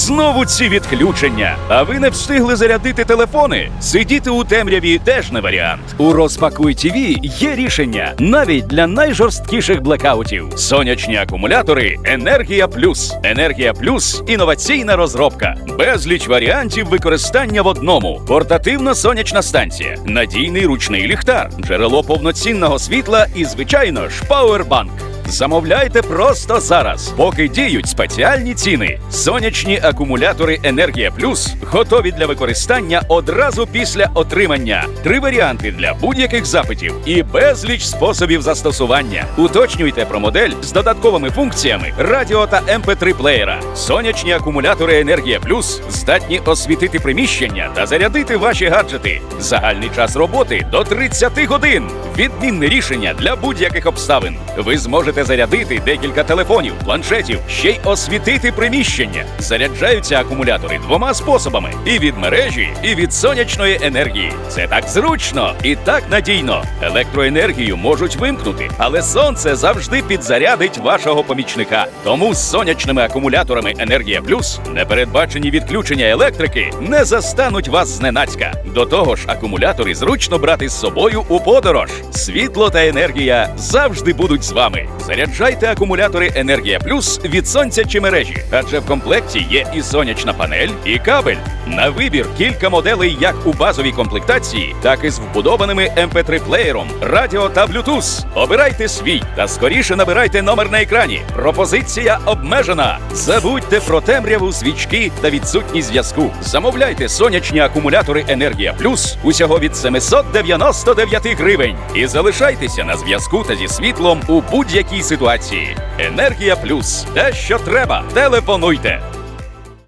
Знову ці відключення. А ви не встигли зарядити телефони? Сидіти у темряві теж не варіант. У розпакуй ТВ є рішення навіть для найжорсткіших блекаутів. Сонячні акумулятори Енергія Плюс. Енергія Плюс інноваційна розробка. Безліч варіантів використання в одному. Портативна сонячна станція, надійний ручний ліхтар, джерело повноцінного світла і, звичайно ж, пауербанк. Замовляйте просто зараз, поки діють спеціальні ціни. Сонячні акумулятори Енергія Плюс готові для використання одразу після отримання. Три варіанти для будь-яких запитів і безліч способів застосування. Уточнюйте про модель з додатковими функціями радіо та MP3 плеєра. Сонячні акумулятори Енергія Плюс здатні освітити приміщення та зарядити ваші гаджети. Загальний час роботи до 30 годин. Відмінне рішення для будь-яких обставин. Ви зможете зарядити декілька телефонів, планшетів, ще й освітити приміщення. Заряджаються акумулятори двома способами: і від мережі, і від сонячної енергії. Це так зручно і так надійно. Електроенергію можуть вимкнути, але сонце завжди підзарядить вашого помічника. Тому з сонячними акумуляторами Енергія Плюс непередбачені відключення електрики не застануть вас зненацька. До того ж, акумулятори зручно брати з собою у подорож. Світло та енергія завжди будуть з вами. Заряджайте акумулятори Енергія Плюс від сонця чи мережі, адже в комплекті є і сонячна панель, і кабель. На вибір кілька моделей як у базовій комплектації, так і з вбудованими MP3 плеєром, радіо та Bluetooth. Обирайте свій та скоріше набирайте номер на екрані. Пропозиція обмежена. Забудьте про темряву, свічки та відсутність зв'язку. Замовляйте сонячні акумулятори Енергія Плюс усього від 799 гривень. І залишайтеся на зв'язку та зі світлом у будь-якій ситуації. Енергія Плюс. Те, що треба. Телефонуйте.